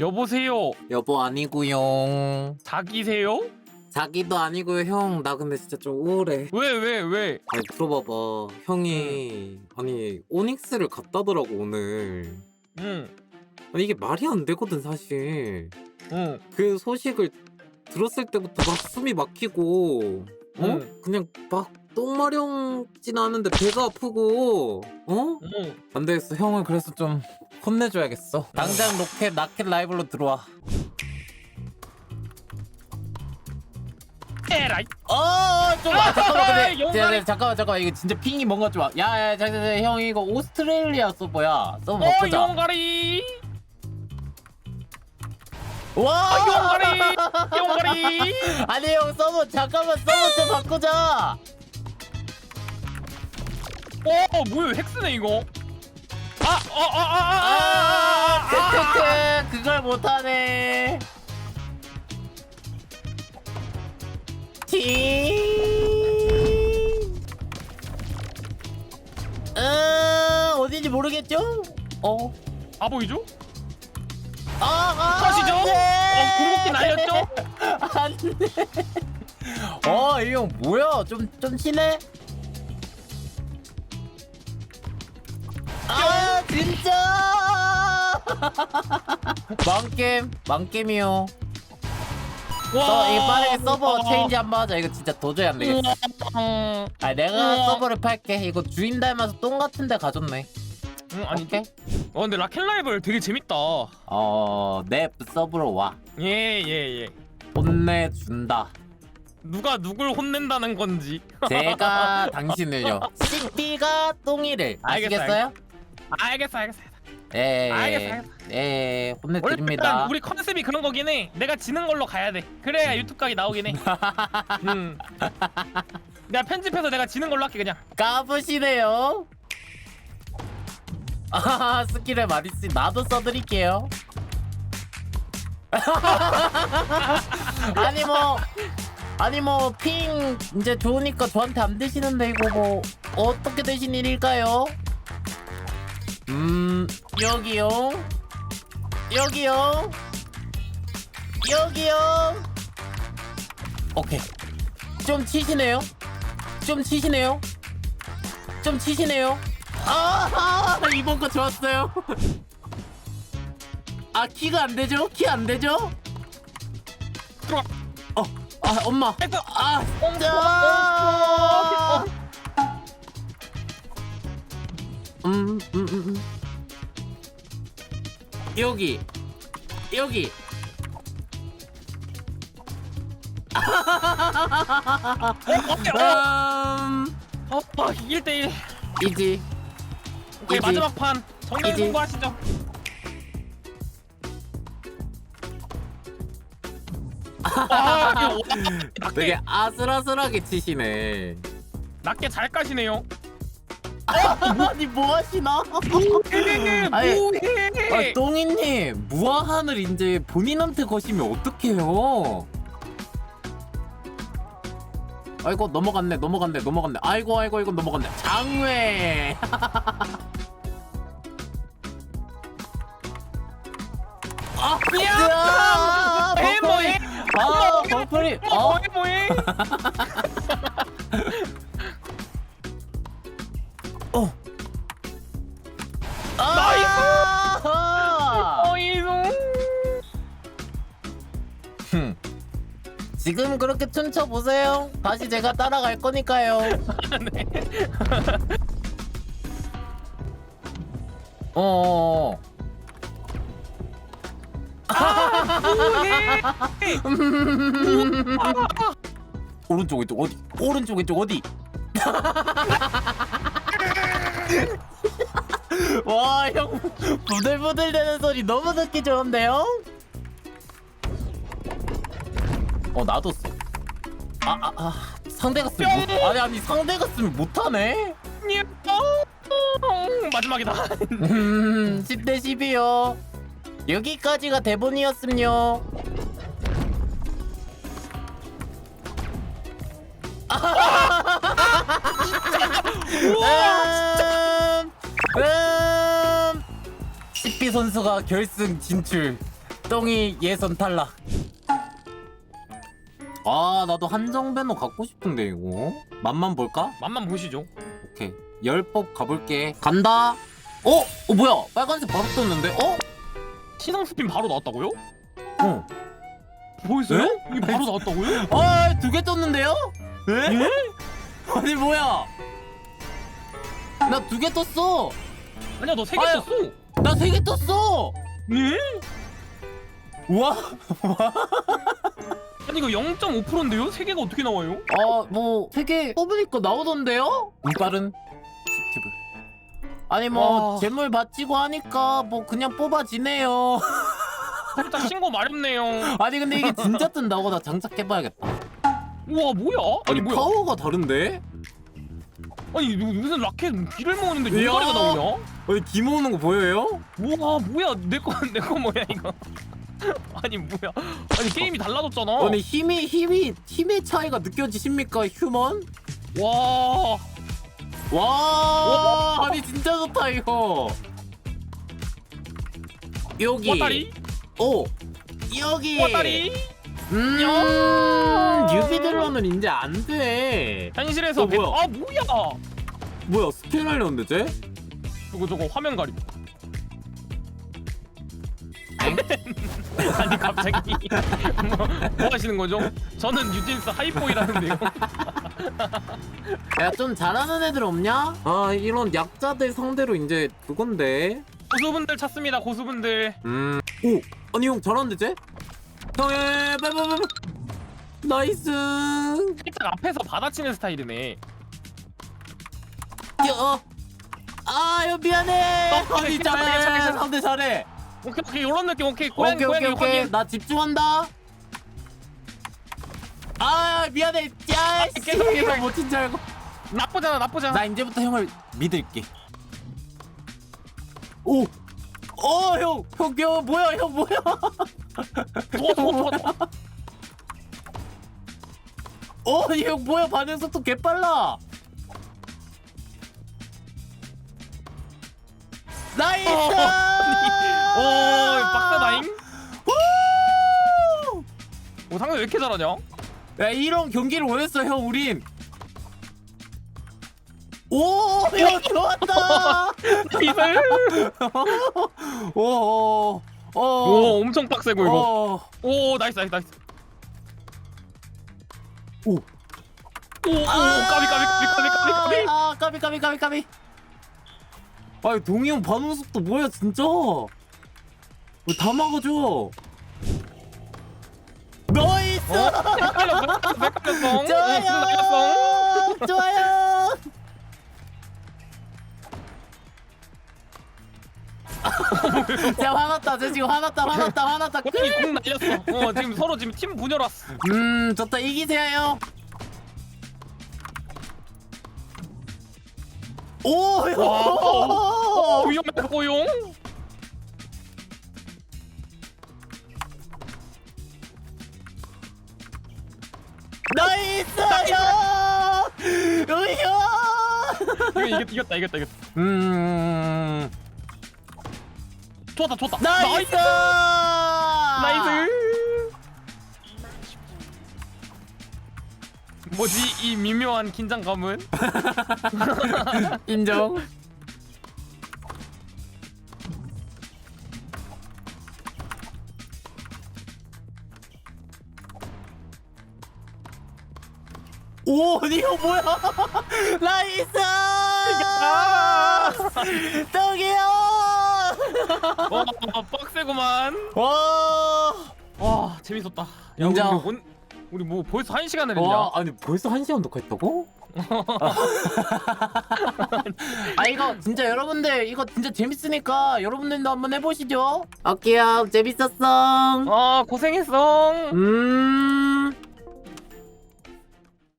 여보세요. 여보 아니구용 자기세요? 자기도 아니고요 형 나 근데 진짜 좀 우울해 왜 왜 왜? 아니 들어봐봐 형이 아니 오닉스를 갔다더라고 오늘 응. 아니 이게 말이 안 되거든 사실 응. 그 소식을 들었을 때부터 막 숨이 막히고 어? 응. 그냥 막 똥마려운진 않은데 배가 아프고 어? 응. 안 되겠어 형을 그래서 좀 혼내줘야겠어 당장 로켓 나켓 라이브로 들어와 에라이. 어, 좀 아, 잠깐만 근데. 야, 야, 잠깐만 잠깐만 이거 진짜 핑이 뭔가 좀 와. 야, 야, 잠깐 잠깐, 형 이거 오스트레일리아 서버야. 서버 어 바꾸자. 용가리. 와, 용가리. 용가리. 아니 형 서버 잠깐만 서버 좀 바꾸자. 어 뭐야 헥스네 이거. 어, 아어어어어 아, 아. 크크크 그걸 못하네. 티. 음, 어딘지 모르겠죠? 어. 아 보이죠? 아, 아, 돼. 어 구르기 날렸죠? 안 돼. 어, 이형 뭐야? 좀, 좀? 아, 진짜! 망게임, 망게임이요. 서, 이거 빠르게 서버 체인지 한번 하자. 이거 진짜 도저히 안 되겠어. 음, 아, 내가 우와. 서버를 팔게. 이거 주인 닮아서 똥 같은 데 가졌네. 응 아니 오케이. 어 근데 라켓 라이벌 되게 재밌다. 어, 내 서버로 와. 예예 예. 혼내준다. 누가 누굴 혼낸다는 건지. 제가 당신을요. CP가 똥이를 알겠어, 아시겠어요? 알겠어 알겠어. 예, 알겠어, 알겠어. 예, 원래 혼내드립니다. 우리 컨셉이 그런 거긴 해. 내가 지는 걸로 가야 돼. 그래야 유튜브 각이 나오긴 해. 음. 내가 편집해서 내가 지는 걸로 할게 그냥. 까부시네요. 아, 스킬을 많이 쓰. 나도 써드릴게요. 아니 뭐, 아니 뭐 핑 이제 좋으니까 저한테 안 되시는데 이거 뭐 어떻게 되신 일일까요? 음, 여기요. 여기요. 여기요. 오케이. 좀 치시네요. 좀 치시네요. 좀 치시네요. 아, 이번 거 좋았어요. 아, 키가 안 되죠? 키 안 되죠? 들어와. 어, 아, 엄마. 됐어. 아, 어, 진 음, 음, 음, 음. 여기, 여기. 음, 어, 어, 1대1. 이지. 오케이, 이지. 마지막 판. 정면 이지. 공부하시죠. 아, 이거 낮게, 되게 아슬아슬하게 치시네. 낮게 잘 까시네요. 아니 뭐 하시나? 아니, 뭐해? 아, 똥이님 무아한을 이제 본인한테 거시면 어떡해요? 아이고 넘어갔네 넘어갔네 넘어갔네 아이고 아이고 이거 넘어갔네 장외 아 야! 버퍼리 뭐해? 아 버퍼리 어 뭐해 뭐해? 어. 아! 어이송. 흠. 지금 그렇게 춤춰 보세요. 다시 제가 따라갈 거니까요. 네. 어. 오른쪽 왼쪽 어디? 오른쪽 왼쪽 어디? 와, 형 부들부들 되는 소리 너무 듣기 좋은데요? 어, 놔뒀어. 아, 아, 아. 상대가 쓰면 못, 아니 아니 상대가 쓰면 못하네. 어, 마지막이다. 음, 10대 10이요. 여기까지가 대본이었음요. 음, 음, 10비 선수가 결승 진출. 똥이 예선 탈락. 아 나도 한정 배너 갖고 싶은데 이거 맛만 볼까? 맛만 보시죠. 오케이 열법 가볼게. 간다. 어? 어 뭐야? 빨간색 바로 떴는데? 어? 시상 스핀 바로 나왔다고요? 어. 보였어요? 네? 이게 바로 나왔다고요? 아두 개 떴는데요? 네? 아니 뭐야? 나 두 개 떴어. 아니야 너 세 개 아유. 썼어. 나 세 개 떴어. 네? 우와. 아니 이거 0.5%인데요? 세 개가 어떻게 나와요? 아 뭐 세 개 뽑으니까 나오던데요? 운빨은 시티브. 아니 뭐 와. 재물 바치고 하니까 뭐 그냥 뽑아지네요. 살짝 신고 마렵네요. 아니 근데 이게 진짜 뜬다고 나 장착해봐야겠다. 우와 뭐야? 아니 뭐야? 파워가 다른데? 아니 누- 무슨 라켓 귀를 모으는데 이야. 용가리가 나오냐? 아니 기 모으는 거 보여요? 우와 뭐야 내거내거 뭐야 이거? 아니 뭐야? 아니 게임이 달라졌잖아. 아니 힘이 힘이 힘의 차이가 느껴지십니까 휴먼? 와 와 아니 진짜 좋다 이거. 여기 오 여기 꼬다리 음 야. 뉴비들로는 이제 안 돼. 현실에서 어, 배... 뭐야? 아 뭐야? 뭐야 스캔 하려는데 쟤? 저거 저거 화면 가림. 아니 갑자기 뭐, 뭐 하시는 거죠? 저는 뉴진스 하이보이라는데요. 야 좀 잘하는 애들 없냐? 아 이런 약자들 상대로 이제 그건데. 고수분들 찾습니다. 고수분들. 음. 오 아니 형 잘하는데 쟤? 형에 빨빨빨. 나이스. 살짝 앞에서 받아치는 스타일이네. 야. 아유 미안해. 어, 아니 괜찮아, 잘해. 괜찮아. 상대 잘해. 오케이 오케이 이런 느낌 오케이 고양이 오케이 오케이 고양이 오케이. 확인. 나 집중한다. 아 미안해. 야 씨. 계속, 계속. 못친 줄 알고. 나쁘잖아 나쁘잖아. 나 이제부터 형을 믿을게. 오. 어, 형, 형, 형, 뭐야, 형, 뭐야? 좋아 좋아 좋아. 좋아. 어, 형, 뭐야, 반응 속도 개빨라. 나이스! 오 빡세다잉. 우! 오 상대 왜 이렇게 잘하냐? 야, 이런 경기를 원했어, 형, 우린. 오, 형, 좋았다! 이슬. 오, 오, 오, 오 엄청 빡세고 이거. 오, 오 나이스 나이스 나이스. 오. 오, 오 까비 까비 까비 까비 까비 까비. 아 까비 까비 까비 까비 아 동이 형 반응 속도 뭐야 진짜 왜다 막아줘 나이스 어? 헷갈렸어 헷갈렸어. 헷갈렸어. 좋아요 좋아요 자 화났다 쟤 지금 화났다 화났다 화났다 고양이 공 날렸어. 어 지금 서로 지금 팀 분열 왔어. 음 좋다 이기세요 오 와. 위험해 고용. 나이스 형! 으형! 이거 이겼 이겼다 이겼다 이겼다. 음 좋았다 좋았다. 나이스! 나이스. 뭐지 이 미묘한 긴장감은? 인정. 오, 이거 뭐야? 나이스! 떡이요! 와 빡세구만. 와! 와 재밌었다. 야, 우리, 인정. 온- 우리 뭐 벌써 한 시간을 했냐? 와, 아니 벌써 한 시간 녹화했다고? 아 이거 진짜 여러분들 이거 진짜 재밌으니까 여러분들도 한번 해보시죠. 오케이요, 재밌었어. 아 고생했어. 음.